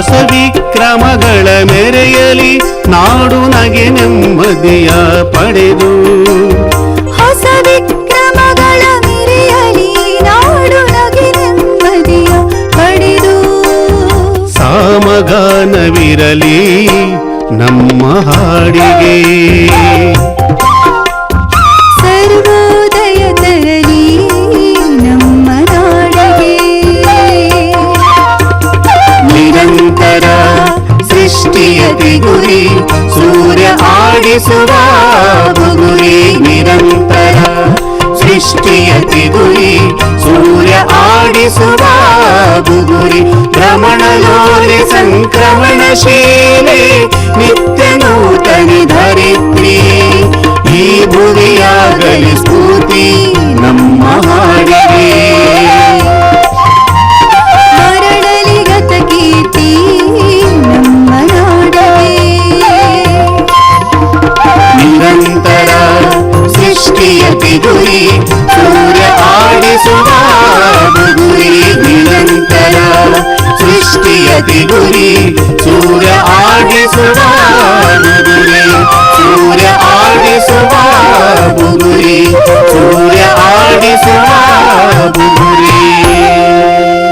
ಹೊಸ ವಿಕ್ರಮಗಳ ಮೆರೆಯಲಿ ನಾಡು ನಗೆ ನೆಮ್ಮದಿಯ ಪಡೆದು. ಹೊಸ ವಿಕ್ರಮಗಳ ಮೆರೆಯಲಿ ನಾಡು ನಗೆ ನೆಮ್ಮದಿಯ ಪಡೆದು. ಸಾಮಗಾನವಿರಲಿ ನಮ್ಮ ಹಾಡಿಗೆ. ಸೃಷ್ಟಿಯತಿ ಗುರಿ ಸೂರ್ಯ ಆಡಿಸುವ ಗುರಿ ನಿರಂತರ ಸೃಷ್ಟಿಯತಿ ಗುರಿ ಸೂರ್ಯ ಆಡಿಸುವ ಗುರಿ ಭ್ರಮಣಲೋಲೆ ಸಂಕ್ರಮಣಶೀಲೆ ನಿತ್ಯ ನೂತನಿ ಧರಿತ್ರಿ ಈ ಭುವಿಯಾಗಲಿ ಸ್ಫೂರ್ತಿ ನಮ್ಮ ಗುರಿ ಸೂರ್ಯ ಆಡಿಸುವ ಗುರಿ ನಿರಂತರ ಸೃಷ್ಟಿಯತಿ ಗುರಿ ಸೂರ್ಯ ಆಡಿಸುವ ಗುರಿ ಸೂರ್ಯ ಆಡಿಸುವ ಗುರಿ